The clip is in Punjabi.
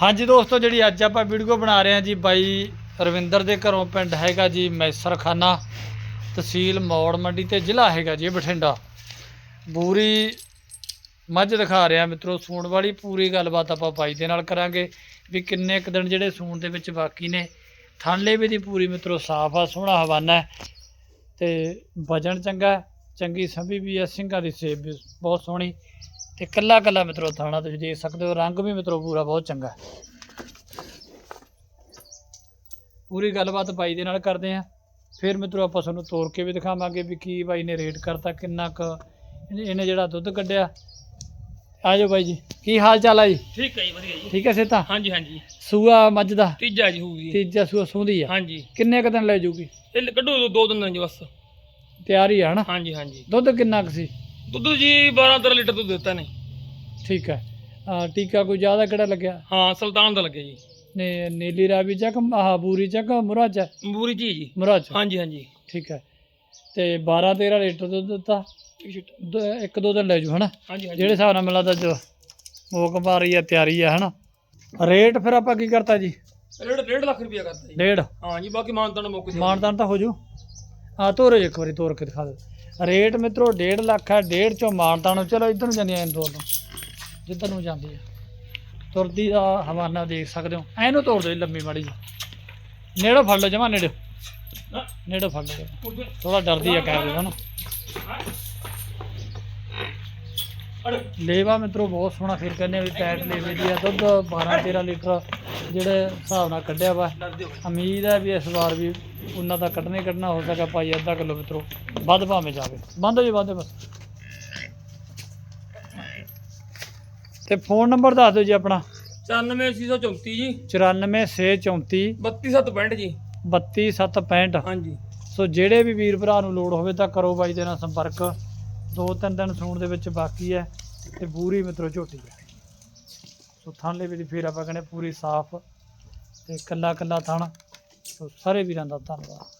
ਹਾਂਜੀ ਦੋਸਤੋ, ਜਿਹੜੀ ਅੱਜ ਆਪਾਂ ਵੀਡੀਓ ਬਣਾ ਰਹੇ ਹਾਂ ਜੀ ਬਾਈ ਰਵਿੰਦਰ ਦੇ ਘਰੋਂ ਪਿੰਡ ਹੈਗਾ ਜੀ ਮੈਸਰਖਾਨਾ, ਤਹਿਸੀਲ ਮੌੜ ਮੰਡੀ ਤੇ ਜ਼ਿਲ੍ਹਾ ਹੈਗਾ ਜੀ ਬਠਿੰਡਾ। ਬੂਰੀ ਮੱਝ ਦਿਖਾ ਰਿਹਾ ਮਿੱਤਰੋ, ਸੂਣ ਵਾਲੀ ਪੂਰੀ ਗੱਲਬਾਤ ਆਪਾਂ ਬਾਈ ਦੇ ਨਾਲ ਕਰਾਂਗੇ ਵੀ ਕਿੰਨੇ ਕੁ ਦਿਨ ਜਿਹੜੇ ਸੂਣ ਦੇ ਵਿੱਚ ਬਾਕੀ ਨੇ। ਥਣਲੇ ਵੀ ਦੀ ਪੂਰੀ ਮਿੱਤਰੋ ਸਾਫ਼ ਆ, ਸੋਹਣਾ ਹਵਾਨਾ ਹੈ ਤੇ ਵਜਨ ਚੰਗਾ ਚੰਗੀ ਸੰਭੀ ਵੀ ਹੈ, ਸਿੰਘਾਂ ਦੀ ਸੇਬ ਵੀ ਬਹੁਤ ਸੋਹਣੀ। ਤੇ ਕੱਲਾ ਕੱਲਾ ਮਿੱਤਰੋ ਥਾਣਾ ਤੁਸੀਂ ਦੇਖ ਸਕਦੇ ਹੋ ਰੰਗ ਵੀ ਮਿੱਤਰੋ ਪੂਰਾ ਬਹੁਤ ਚੰਗਾ। ਹੈ ਪੂਰੀ ਗੱਲਬਾਤ ਬਾਈ ਦੇ ਨਾਲ ਕਰਦੇ ਆਂ ਫਿਰ ਮਿੱਤਰੋ ਆਪਾਂ ਤੁਹਾਨੂੰ ਤੋੜ ਕੇ ਵੀ ਦਿਖਾਵਾਂਗੇ ਵੀ ਕੀ ਬਾਈ ਨੇ ਰੇਟ ਕਰਤਾ ਕਿੰਨਾ ਕੁ ਇਹਨੇ ਜਿਹੜਾ ਦੁੱਧ ਕੱਢਿਆ। ਆ ਜਾਓ ਬਾਈ ਜੀ ਕੀ ਹਾਲ ਚਾਲ ਆ ਜੀ? ਠੀਕ ਹੈ ਜੀ ਵਧੀਆ ਜੀ। ਠੀਕ ਹੈ ਸੇਤਾ? ਹਾਂਜੀ ਹਾਂਜੀ। ਸੂਆ ਮੱਝ ਦਾ? ਤੀਜਾ ਜੀ ਹੋਊਗੀ ਤੀਜਾ ਸੂਆ ਸੂੰਦੀ ਆ। ਹਾਂਜੀ। ਕਿੰਨੇ ਕੁ ਦਿਨ ਲੈ ਜੂਗੀ? ਇਹ ਕੱਢੋ ਦੋ- ਦਿਨ ਜੀ ਬਸ। ਤਿਆਰ ਹੀ ਆ ਹਨਾ? ਹਾਂਜੀ ਹਾਂਜੀ। ਦੁੱਧ ਕਿੰਨਾ ਕੁ ਸੀ? ਦੁੱਧ ਜੀ 12 13 ਲੀਟਰ ਦੁੱਧ ਦਿੱਤਾ ਨੇ ਠੀਕ ਹੈ। ਆ ਟੀਕਾ ਕੋਈ ਜ਼ਿਆਦਾ ਕਿਹੜਾ ਲੱਗਿਆ? ਹਾਂ ਸੁਲਤਾਨ ਦਾ ਲੱਗਿਆ ਜੀ। ਨੇ ਨੀਲੀ ਰਾਵੀ ਚੱਕ ਆਹ ਬੂਰੀ ਚੱਕ ਮੁਰਾ ਚ ਮੂਰੀ ਜੀ ਜੀ। ਮੁਰਾ ਚ ਹਾਂਜੀ ਹਾਂਜੀ। ਠੀਕ ਹੈ। ਤੇ 12 13 ਲੀਟਰ ਦੁੱਧ ਦਿੱਤਾ। ਦ- ਇੱਕ ਦੋ ਦਿਨ ਲੈ ਜੂ ਹਨਾ? ਹਾਂਜੀ ਹਾਂਜੀ। ਜਿਹੜੇ ਹਿਸਾਬ ਨਾਲ ਮਿਲਦਾ ਜੋ ਮੋਕ ਰਹੀ ਆ ਤਿਆਰੀ ਆ ਹਨਾ? ਰੇਟ ਫਿਰ ਆਪਾਂ ਕੀ ਕਰਤਾ ਜੀ? ਰੇਡ ਡੇਢ ਲੱਖ ਰੁਪਇਆ ਕਰਤਾ ਜੀ। ਡੇਢ? ਹਾਂ ਜੀ ਬਾਕੀ ਮਾਨਤਾਂ ਦਾ ਮੌਕੇ ਮਾਨਦਾਨ ਤਾਂ ਹੋ ਜੂ ਆ ਤੋਰੋ ਇੱਕ ਵਾਰੀ ਤੋਰ ਕੇ ਦਿਖਾ ਦੇ ਰੇਟ ਮਿੱਤਰੋ 1.5 ਲੱਖ ਹੈ ਡੇਢ ਚੋਂ ਮਾਨਦਾਨ ਚਲੋ ਇੱਧਰ ਨੂੰ ਜਾਂਦੀਆਂ ਨੇ ਦੋ ਤੋਂ ਜਿੱਧਰ ਨੂੰ ਜਾਂਦੀ ਆ। ਤੁਰਦੀ ਦਾ ਹਵਾਨਾ ਦੇਖ ਸਕਦੇ ਹੋ। ਐਨੂੰ ਤੋੜ ਦਿਓ ਜੀ ਲੰਮੀ ਮਾੜੀ ਜੀ ਨੇੜੋ ਫੜ ਲਓ ਜਮਾ ਨੇੜੋ। ਨਾ, ਨੇੜੋ ਫੜ ਲਓ। ਥੋੜਾ ਡਰਦੀ ਆ ਕੈਮਰੇ ਤੋਂ ਨਾ। ਲੇਵਾ ਮਿੱਤਰੋ ਬਹੁਤ ਸੋਹਣਾ ਫਿਰ ਕਹਿੰਦੇ ਵੀ ਟਾਇਟ ਲੇਵੇ ਦੀ ਆ ਦੁੱਧ 12 13 ਲੀਟਰ ਜਿਹੜੇ ਹਿਸਾਬ ਨਾਲ ਕੱਢਿਆ ਵਾ। ਉਮੀਦ ਹੈ ਵੀ ਇਸ ਵਾਰ ਵੀ ਉਹਨਾਂ ਦਾ ਕੱਢਣੇ ਕੱਢਣਾ ਹੋ ਸਕਾ ਭਾਈ ਅੱਧਾ ਕਿਲੋ ਮਿੱਤਰੋ। ਵੱਧ ਭਾਵੇਂ ਜਾਵੇ। ਬੰਦ ਜੀ ਬੰਦ ਬਸ। ਤੇ ਫੋਨ ਨੰਬਰ ਦੱਸ ਦਿਓ ਜੀ ਆਪਣਾ। 94634 ਜੀ। 94634 32765 ਜੀ। 32765 ਹਾਂਜੀ। ਸੋ ਜਿਹੜੇ ਵੀ ਵੀਰ ਭਰਾ ਨੂੰ ਲੋੜ ਹੋਵੇ ਤਾਂ ਕਰੋ ਬਾਈ ਦੇ ਨਾਲ ਸੰਪਰਕ। ਦੋ ਤਿੰਨ ਦਿਨ ਸੂਣ ਦੇ ਵਿੱਚ ਬਾਕੀ ਹੈ ਤੇ ਪੂਰੀ ਮਿੱਤਰੋ ਝੋਟੀ ਹੈ। ਸੋ ਥਣ ਲਈ ਵੀ ਫਿਰ ਆਪਾਂ ਕਹਿੰਦੇ ਪੂਰੀ ਸਾਫ਼ ਤੇ ਕੱਲਾ ਕੱਲਾ ਥਣ। ਸੋ ਸਾਰੇ ਵੀਰਾਂ ਦਾ ਧੰਨਵਾਦ।